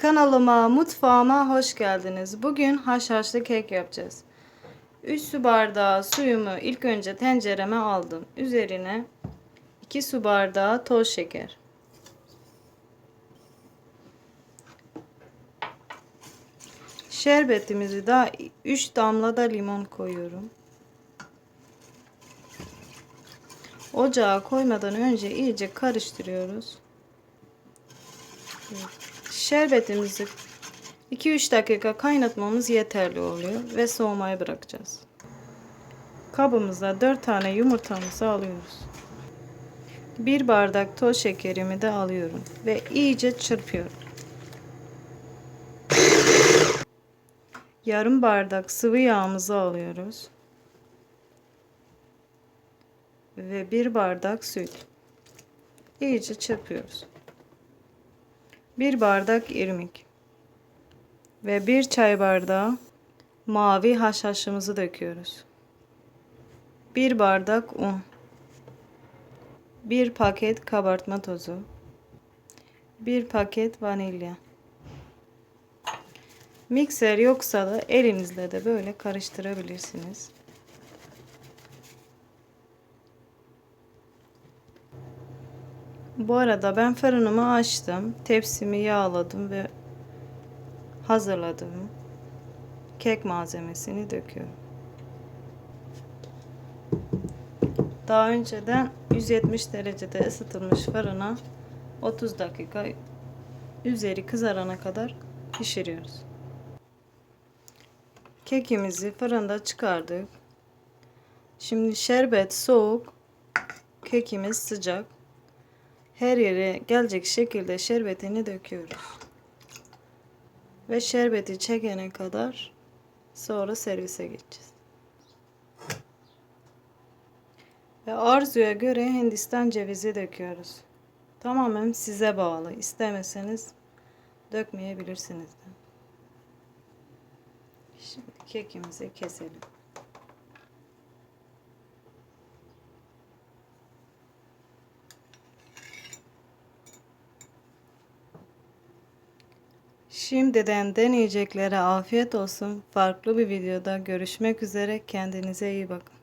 Kanalıma, mutfağıma hoş geldiniz. Bugün haşhaşlı kek yapacağız. 3 su bardağı suyumu ilk önce tencereme aldım. Üzerine 2 su bardağı toz şeker. Şerbetimizi da 3 damla da limon koyuyorum. Ocağa koymadan önce iyice karıştırıyoruz. Şerbetimizi 2-3 dakika kaynatmamız yeterli oluyor ve soğumaya bırakacağız. Kabımıza 4 tane yumurtamızı alıyoruz. 1 bardak toz şekerimi de alıyorum ve iyice çırpıyorum. Yarım bardak sıvı yağımızı alıyoruz. Ve 1 bardak süt. İyice çırpıyoruz. 1 bardak irmik ve 1 çay bardağı mavi haşhaşımızı döküyoruz. 1 bardak un. 1 paket kabartma tozu. 1 paket vanilya. Mikser yoksa da elinizle de böyle karıştırabilirsiniz. Bu arada ben fırınımı açtım. Tepsimi yağladım ve hazırladım. Kek malzemesini döküyorum. Daha önceden 170 derecede ısıtılmış fırına 30 dakika üzeri kızarana kadar pişiriyoruz. Kekimizi fırında çıkardık. Şimdi şerbet soğuk, kekimiz sıcak. Her yere gelecek şekilde şerbetini döküyoruz. Ve şerbeti çekene kadar sonra servise geçeceğiz. Ve arzuya göre Hindistan cevizi döküyoruz. Tamamen size bağlı. İstemeseniz dökmeyebilirsiniz de. Şimdi kekimizi keselim. Şimdiden deneyeceklere afiyet olsun. Farklı bir videoda görüşmek üzere. Kendinize iyi bakın.